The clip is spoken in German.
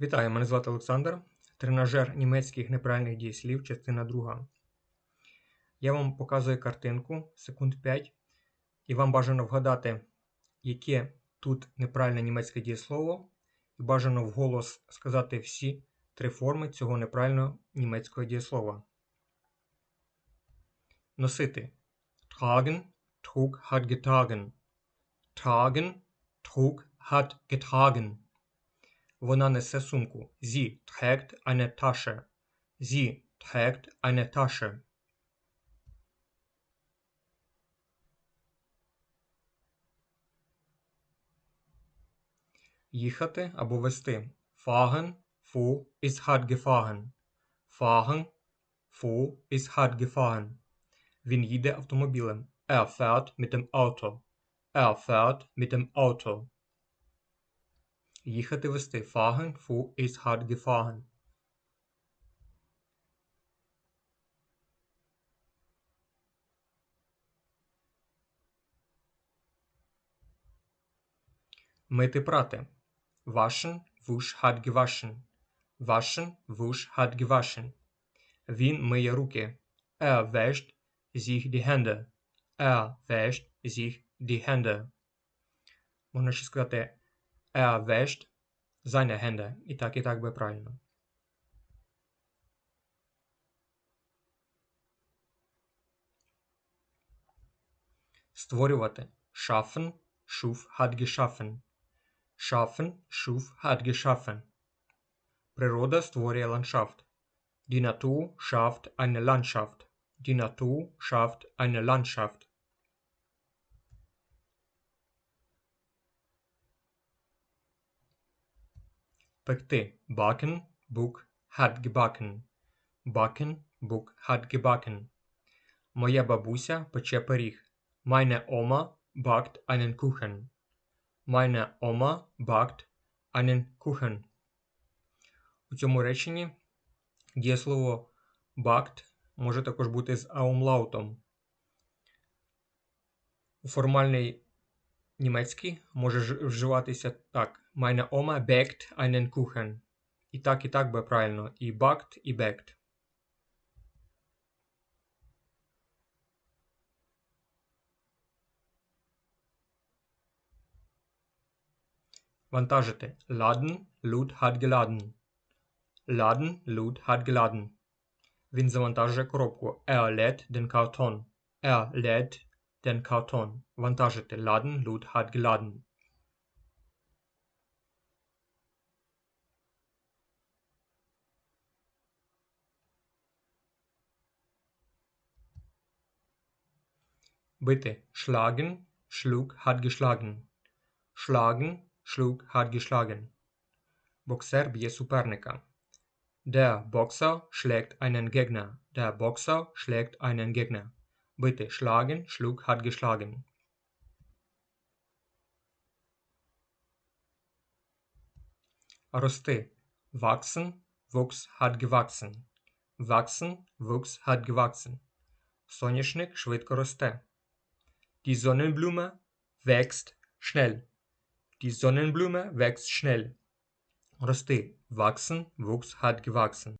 Вітаю, мене звати Олександр. Тренажер німецьких неправильних дієслів, частина 2. Я вам показую картинку секунд 5, і вам бажано вгадати, яке тут неправильне німецьке дієслово, і бажано вголос сказати всі три форми цього неправильного німецького дієслова. Носити. Tragen, trug, hat getragen. Tragen, trug, hat getragen. Вона несе сумку. Sie trägt eine Tasche. Sie trägt eine Tasche. Їхати або вести. Fahren, fuhr, ist hat gefahren. Fahren, fuhr, ist hat gefahren. Він їде автомобілем. Er fährt mit dem Auto. Er fährt mit dem Auto. Їхати вести. Fahren, fuhr, ist hat gefahren. Мити прати. Waschen, wusch, hat gewaschen. Waschen, wusch, hat gewaschen. Він миє руки. Er wäscht sich die Hände. Er wäscht sich die Hände. Можна ще сказати Er wäscht seine Hände. І так, і так би правильно. Створювати. Schaffen, schuf, hat geschaffen. Schaffen, schuf, hat geschaffen. Природа створює ландшафт. Die Natur schafft eine Landschaft. Die Natur schafft eine Landschaft. Пекти. Backen, Buck, hat. Backen, Buck, hat. Моя бабуся пече пиріг. Meine Oma backt einen Kuchen. Meine Oma backt einen Kuchen. У цьому реченні дієслово backt може також бути з аумлаутом. У формальній німецькій може вживатися так. Meine Oma backt einen Kuchen. І так, і так би правильно. І backt, і backt. Вантажити. Laden, Lud hat geladen. Laden, Lud hat geladen. Він завантажує коробку. Er lädt den Karton. Er lädt den Karton. Вантажити. Laden, Lud hat geladen. Бити. Schlagen, schlug, hat geschlagen. Schlagen, schlug, hat geschlagen. Боксер б'є суперника. Der Boxer schlägt einen Gegner. Der Boxer schlägt einen Gegner. Bitte schlagen, schlug, hat geschlagen. Рости. Wachsen, wuchs, hat gewachsen. Wachsen, wuchs, hat gewachsen. Соняшник швидко росте. Die Sonnenblume wächst schnell. Die Sonnenblume wächst schnell. Roste, wachsen, wuchs, hat gewachsen.